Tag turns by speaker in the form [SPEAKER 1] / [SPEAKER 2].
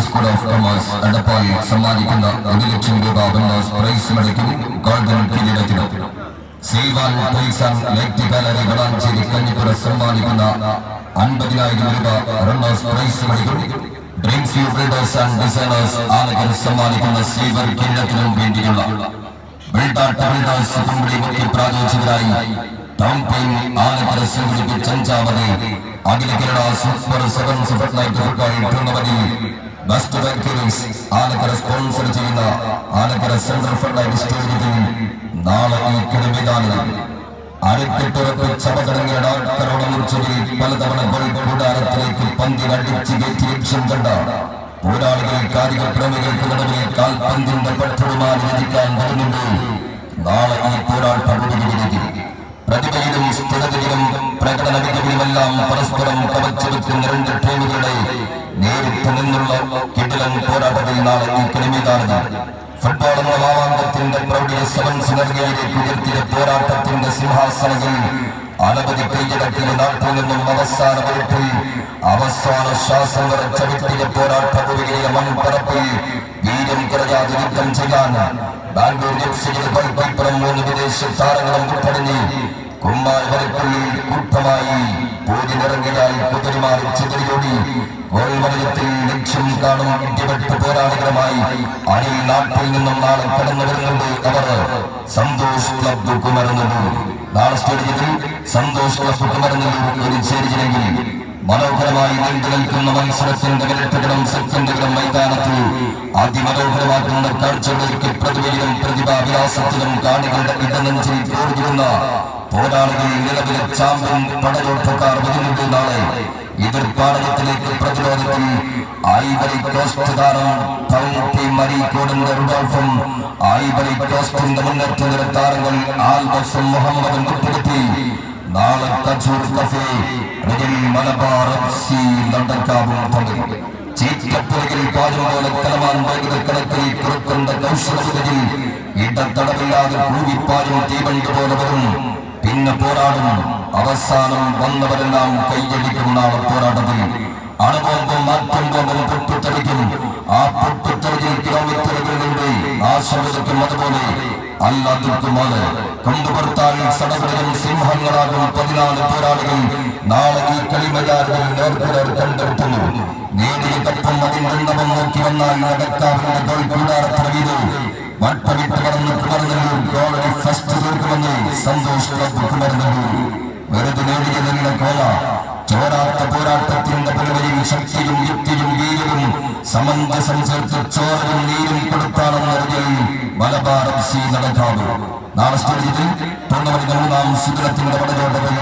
[SPEAKER 1] School of commerce Edappal സമ്മാനിക്കുന്ന ഒരു ലക്ഷം രൂപ ബോണസ് പ്രൈസ് മെഡയ്ക്കും ഗോൾഡൻ കിരീടത്തിന് സീവാൻ പൈസാൻ ലൈറ്റ് ഗാലറി വളാഞ്ചേരി കഞ്ഞിപ്പുറ സമ്മാനിക്കുന്ന അൻപതിനായിരം രൂപ runners prize മെഡയ്ക്കും dreams U builders and designers ആനകർ സമ്മാനിക്കുന്ന സീവർ കിരീടത്തിനും വേണ്ടിയുള്ള ബിൽഡാട്ട് ബിൽഡേഴ്സ് കമ്പനി മുഖ്യ പ്രാദേശികരായി ടൗൺ പെയിൻ ആലക്കര സംഘടിപ്പിച്ച അഞ്ചാമത് അഖില കേരള സൂപ്പർ സെവൻസ് ഫുട്ബോൾ ടൂർണമെന്റിൽ ബെസ്റ്റ് ബാക്ടീരിയസ് ആലക്കര സ്പോൺസർ ചെയ്യുന്ന ആലക്കര സെൻട്രൽ നൈറ്റ് സ്റ്റേഡിയത്തിൽ നാളെ ഈ കിടമിതാണ് അരക്കെട്ടുറപ്പിച്ച അപകടങ്ങളുടെ ഡോക്ടറോട് മുറിച്ചതിൽ പലതവണ ഗോൾ കൂടാരത്തിലേക്ക് പന്തി അടിച്ച് കയറ്റി ലക്ഷ്യം പോരാളികൾ കായിക പ്രേമികൾക്ക് നടുവിൽ കാൽപന്തിന്റെ പട്ടുമാറി ലഭിക്കാൻ വരുന്നുണ്ട്. നാളെ ഈ പോരാട്ടം ഒടുവിലേക്ക്. പ്രതിഭയിലും സ്ഥിരതയിലും പ്രകടന മികവിലുമെല്ലാം പരസ്പരം കവച്ചെടുക്കുന്ന രണ്ട് ടീമുകളുടെ കിടിലൻ നാളെ ഈ കിളിമീതാണ് ഫുട്ബോൾ എന്ന മാവാന്തത്തിന്റെ പ്രൗഢിയെ സെവൻസ് നൽകിയതിലേക്ക് ഉയർത്തിയ പോരാട്ടത്തിന്റെ സിംഹാസനങ്ങളിൽ അനവധി കൈയടക്കിയ നാട്ടിൽ നിന്നും അവസാന വകുപ്പിൽ അവസാന ശ്വാസം വരെ ചവിട്ടിയ പോരാട്ട ഭൂമിയിലെ മൺപറപ്പിൽ വീര്യം കുറയാതെ യുദ്ധം ചെയ്യാൻ ബാംഗ്ലൂർ എഫ് സിയിൽ മൂന്ന് വിദേശ താരങ്ങളും ഉൾപ്പെടെ കുമ്മാൽ വരക്കുള്ളിൽ ഗോൾവലയത്തിൽ ലക്ഷ്യം കാണും വിദ്യപെട്ട് പോരാളികളുമായി. അണിൽ നാട്ടിൽ നിന്നും നാളെ കടന്നു വരുന്നുണ്ട് അവർ. സന്തോഷ് ക്ലബ് കുമരനല്ലൂർ നാളെ സ്റ്റേഡിയത്തിൽ സന്തോഷ് ക്ലബ് കുമരനല്ലൂർ ഒരു ചേരിയിലെങ്കിൽ മനോഹരമായി നീണ്ടു നിൽക്കുന്ന മത്സരത്തിന്റെ മിനിറ്റുകളും സെക്കൻഡുകളും മൈതാനത്ത്. അതിമനോഹരമാക്കുന്ന കാഴ്ചകളിലേക്ക് പ്രതിഭയിലും പ്രതിഭാവിലാസത്തിലും കാണികളുടെ ഇടനെഞ്ചിൽ പോരുന്ന പോരാളികൾ നിലവിലെ ചാമ്പ്യൻ പടയോട്ടക്കാർ വരുന്നുണ്ട് നാളെ. എതിർപ്പാടകത്തിലേക്ക് പ്രതിരോധത്തിൽ ഐവറി കോസ്റ്റ് താരം ടൗൺ ടീം മരീക്കോടിന്റെ റുഡോൾഫും ഐവറി കോസ്റ്റിന്റെ മുന്നേറ്റ നിര താരങ്ങൾ ആൽബസും മുഹമ്മദും ഉൾപ്പെടുത്തി. നാളെ തച്ചൂർ കഫേ റിഗിൽ മലബാർ എഫ്സി നടക്കാവും പങ്കെടുക്കും ചീറ്റപ്പുറകിൽ പാലും പോലെ കലമാൻ വൈകുന്ന കണക്കിൽ പുറത്തുണ്ട കൗശലത്തിൽ ഇടത്തടവില്ലാതെ കൂവിപ്പാലും തീവണ്ടി പോലെ വരും. പിന്നെ പോരാടും. അവസാനം വന്നവരെല്ലാം കൈയടിക്കും നാളെ പോരാട്ടത്തിൽ. അതുപോലെ അല്ലാതിക്കുമാണ് കൊണ്ടുപുറത്താൽ സടകളിലും സിംഹങ്ങളാകും പതിനാല് പോരാളികൾ നാളെ ഈ കളിമജാരിൽ നേർക്കുലർ കണ്ടെടുക്കുന്നു നേടിയ തപ്പം അതിന്റെ നോക്കി വന്നാൽ നടക്കാവിന്റെ ഗോൾ ശക്തിയും യുക്തിയും വീരവും സമഞ്ജസം ചേർത്ത് ചോരയും നീരും കൊടുത്താണെന്നറിഞ്ഞിൽ മലബാർ എഫ് സി നടക്കാവ് നാളെ സ്റ്റേഡിയത്തിൽ ടൂർണമെന്റ് മൂന്നാം ശിഖരത്തിന്റെ പടയോട്ടത്തിൽ